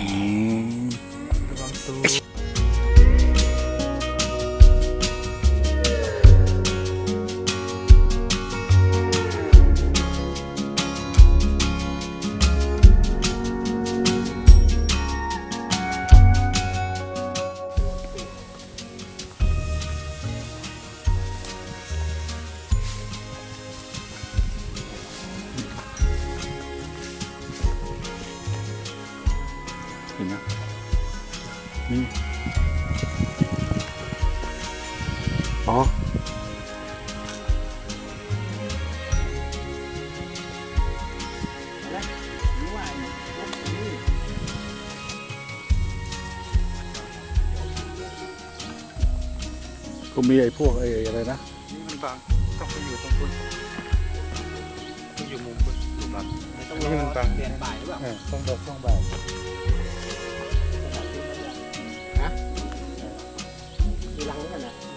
E ออก็มีไอ้พวกไอ้อะไรนะ นี่มันบางต้องไปอยู่ตรงคุณต้องอยู่มุมคุณหลุมรักไม่ต้องรอเปลี่ยนบ่ายหรือเปล่าต้องดอกต้องบ่ายฮะมีรังด้วกันนะ